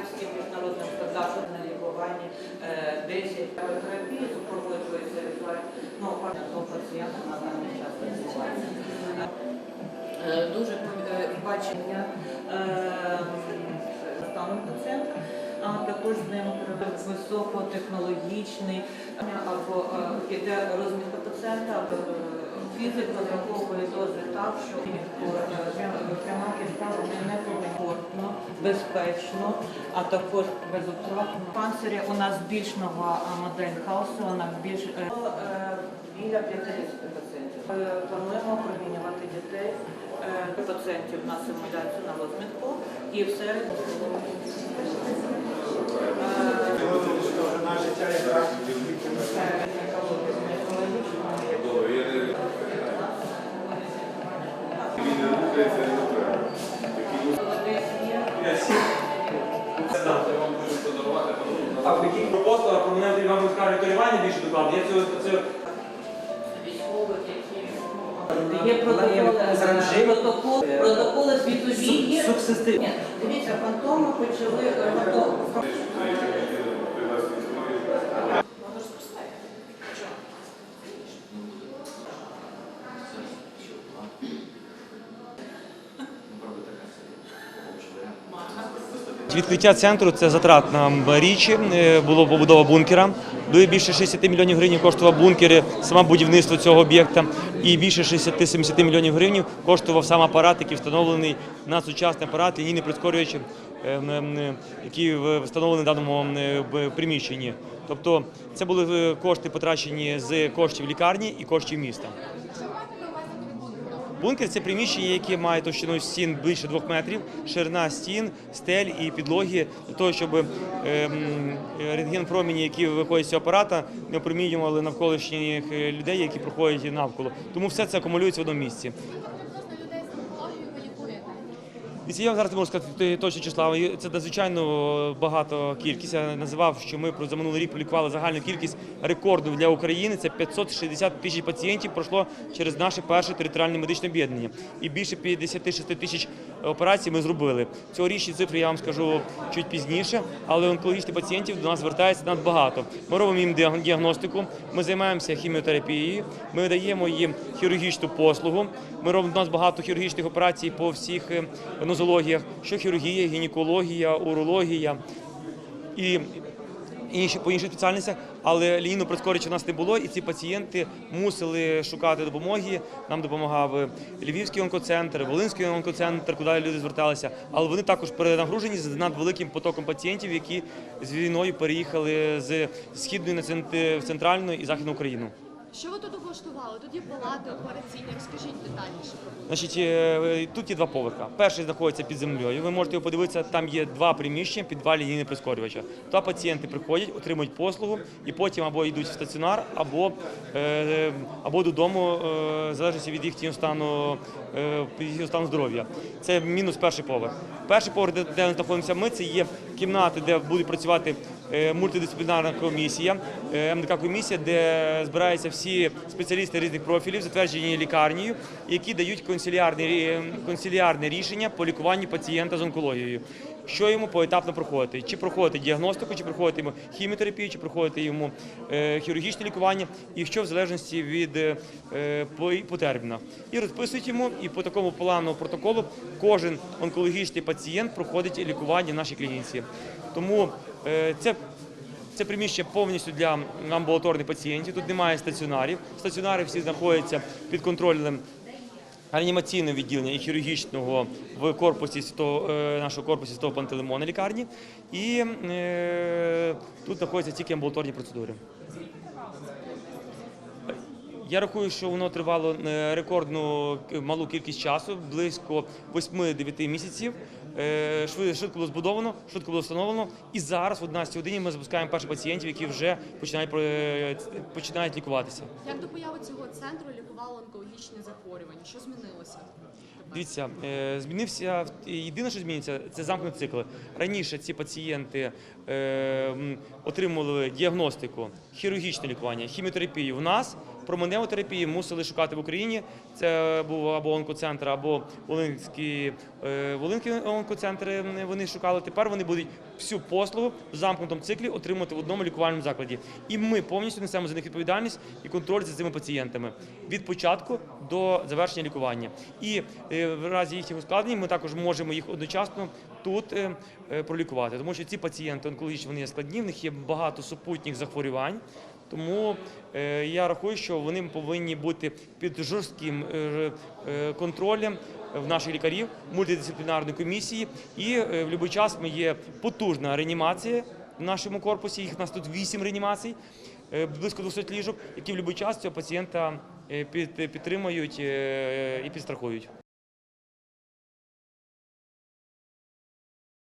всім міжнародним стандартам на лікуванні е, 10 терапії, супроводжується ну, пацієнта на даний час відбувається. Е, Дуже е, бачення е, станом пацієнта, а також з ним високотехнологічний або е, іде розмітка пацієнта, або е, дози так, що е, пряма вони не комфортно, безпечно, а також безотратно. В панцирі у нас більш нова е, модель хаусу, вона більш е, біля 50 пацієнтів. Плануємо промінювати дітей пацієнтів на симуляцію на розмітку і все. А в яких пропостах про мене вам розкаже керування більше докладно. Я цього це є протоколи, е, протоколи, світові дивіться, фантоми почали е, фантом- Відкриття центру це затратна річ. Е, Було побудова бункера. До більше 60 мільйонів гривень коштував бункер, саме будівництво цього об'єкта. І більше 60-70 мільйонів гривень коштував сам апарат, який встановлений на сучасний апарат лінійний прискорювач, е, який встановлений в даному е, приміщенні. Тобто це були кошти потрачені з коштів лікарні і коштів міста. Бункер це приміщення, яке має товщину стін більше двох метрів, ширина стін, стель і підлоги для того, щоб ем, рентген-промені, які виходять з цього апарата, не опромінювали навколишніх е, людей, які проходять навколо. Тому все це акумулюється в одному місці. людей з онкологією ви лікуєте? І я зараз можу сказати точно числа. Це надзвичайно багато кількість. Я називав, що ми про за минулий рік полікували загальну кількість рекорду для України. Це 560 тисяч пацієнтів пройшло через наше перше територіальне медичне об'єднання. І більше 56 тисяч операцій ми зробили. Цьогорічні цифри я вам скажу чуть пізніше, але онкологічних пацієнтів до нас звертається надбагато. Ми робимо їм діаг- діагностику, ми займаємося хіміотерапією, ми даємо їм хірургічну послугу. Ми робимо у нас багато хірургічних операцій по всіх е, нозологіях, що хірургія, гінекологія, урологія і інші по інших спеціальностях, але прискорювача у нас не було, і ці пацієнти мусили шукати допомоги. Нам допомагав Львівський онкоцентр, Волинський онкоцентр, куди люди зверталися. Але вони також перенагружені з надвеликим потоком пацієнтів, які з війною переїхали з східної на центральну і західну Україну. Що ви тут облаштували? Тут є палати операційні. Розкажіть детальніше. Значить, е, тут є два поверха. Перший знаходиться під землею. Ви можете його подивитися, там є два приміщення під два лінійні прискорювача. Туди пацієнти приходять, отримують послугу і потім або йдуть в стаціонар, або, е, або додому, е, в залежності від їхнього стану, е, їхнього стану здоров'я. Це мінус перший поверх. Перший поверх, де, де знаходимося ми, це є кімнати, де будуть працювати мультидисциплінарна комісія, е, МДК комісія, де збираються всі спеціалісти різних профілів, затверджені лікарнею, які дають консиліарне, рі- консиліарне рішення по лікуванню пацієнта з онкологією. Що йому поетапно проходити? Чи проходити діагностику, чи проходити йому хіміотерапію, чи проходити йому е, хірургічне лікування, і що в залежності від е, по- потерпіна. І розписують йому, і по такому плану протоколу кожен онкологічний пацієнт проходить лікування в нашій клініці. Тому е, це це приміщення повністю для амбулаторних пацієнтів. Тут немає стаціонарів. Стаціонари всі знаходяться під контролем реанімаційного відділення і хірургічного в корпусі е, нашого корпусі святого Пантелеймона лікарні. І е, тут знаходяться тільки амбулаторні процедури. Я рахую, що воно тривало е, рекордну малу кількість часу, близько 8-9 місяців. Е, шви- Швидко було збудовано, швидко було встановлено. І зараз, в 11 годині, ми запускаємо перших пацієнтів, які вже починають починають лікуватися. Як до появи цього центру лікували онкологічні захворювання? Що змінилося? Дивіться, е, змінився єдине, що зміниться, це замкнений цикл. Раніше ці пацієнти е, отримували діагностику, хірургічне лікування, хіміотерапію в нас, променеву терапію мусили шукати в Україні. Це був або онкоцентр, або Волинський, е, Волинський онкоцентр. е, Вони шукали. Тепер вони будуть всю послугу в замкнутому циклі отримувати в одному лікувальному закладі. І ми повністю несемо за них відповідальність і контроль за цими пацієнтами від початку до завершення лікування. І е, в разі їхніх ускладнень ми також можемо їх одночасно тут е, пролікувати, тому що ці пацієнти онкологічні вони є складні, в них є багато супутніх захворювань. Тому е, я рахую, що вони повинні бути під жорстким е, е, контролем в наших лікарів, мультидисциплінарної комісії. І в будь-який час ми є потужна реанімація в нашому корпусі. Їх у нас тут 8 реанімацій, близько 200 ліжок, які в будь-який час цього пацієнта під- підтримують і підстрахують.